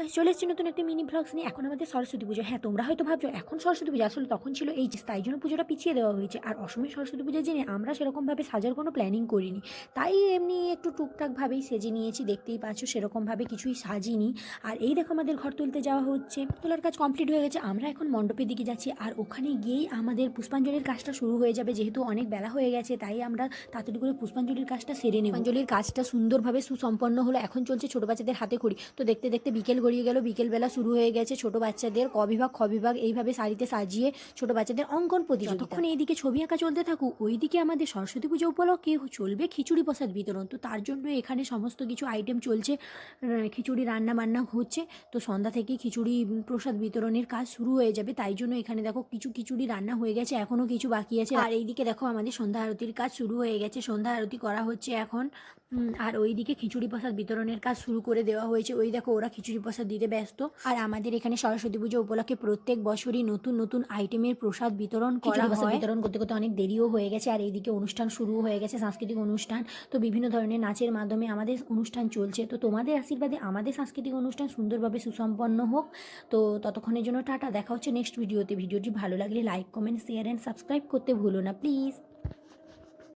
Guys চলে এসেছি নতুন একটি মিনি ব্লগস নিয়ে। এখন আমাদের সরস্বতী পুজো। হ্যাঁ তোমরা হয়তো ভাবছ, এখন সরস্বতী পুজো আসলে তখন ছিল এই তাই জন্য পুজোটা পিছিয়ে দেওয়া হয়েছে। আর অসময়ে সরস্বতী পুজোর জেনে আমরা সেরকমভাবে সাজার কোনো প্ল্যানিং করিনি। তাই এমনি একটু টুকটাকভাবেই সেজে নিয়েছি, দেখতেই পাচ্ছ, সেরকমভাবে কিছুই সাজিনি। আর এই দেখো, আমাদের ঘর তুলতে যাওয়া হচ্ছে। তোলার কাজ কমপ্লিট হয়ে গেছে। আমরা এখন মণ্ডপের দিকে যাচ্ছি। আর ওখানে গিয়েই আমাদের পুষ্পাঞ্জলির কাজটা শুরু হয়ে যাবে। যেহেতু অনেক বেলা হয়ে গেছে, তাই আমরা তাড়াতাড়ি করে পুষ্পাঞ্জলির কাজটা সেরে নেব। পুষ্পাঞ্জলির কাজটা সুন্দরভাবে সুসম্পন্ন হলো। এখন চলছে ছোটো বাচ্চাদের হাতে খড়ি। তো দেখতে দেখতে বিকেল গড়িয়ে গেল, বিকেলবেলা শুরু হয়ে গেছে ছোট বাচ্চাদের ক বিভাগ, খ বিভাগ, এইভাবে শাড়িতে সাজিয়ে ছোট বাচ্চাদের অঙ্কন প্রতিযোগিতা। যতক্ষণ এইদিকে ছবি আঁকা চলতে থাকুক ওইদিকে আমাদের সরস্বতী পুজো উপলক্ষে চলবে খিচুড়ি প্রসাদ বিতরণ। তো তার জন্য এখানে সমস্ত কিছু আইটেম চলছে খিচুড়ি রান্না বান্না হচ্ছে। তো সন্ধ্যা থেকে খিচুড়ি প্রসাদ বিতরণের কাজ শুরু হয়ে যাবে। তাই জন্য এখানে দেখো কিছু খিচুড়ি রান্না হয়ে গেছে এখনও কিছু বাকি আছে। আর এইদিকে দেখো আমাদের সন্ধ্যা আরতির কাজ শুরু হয়ে গেছে। সন্ধ্যা আরতি করা হচ্ছে এখন আর ওইদিকে খিচুড়ি প্রসাদ বিতরণের কাজ শুরু করে দেওয়া হয়েছে। ওই দেখো ওরা খিচুড়ি প্রসাদ দিতে ব্যস্ত। আর আমাদের এখানে সরস্বতী পুজো উপলক্ষে প্রত্যেক বছরই নতুন নতুন আইটেমের প্রসাদ বিতরণ করা হয়। বিতরণ করতে করতে অনেক দেরিও হয়ে গেছে আর এইদিকে অনুষ্ঠান শুরু হয়ে গেছে সাংস্কৃতিক অনুষ্ঠান। তো বিভিন্ন ধরনের নাচের মাধ্যমে আমাদের অনুষ্ঠান চলছে। তো তোমাদের আশীর্বাদে আমাদের সাংস্কৃতিক অনুষ্ঠান সুন্দরভাবে সুসম্পন্ন হোক। তো ততক্ষণের জন্য টাটা দেখা হচ্ছে নেক্সট ভিডিওতে ভিডিওটি ভালো লাগলে like comment share and subscribe করতে ভুলো না প্লিজ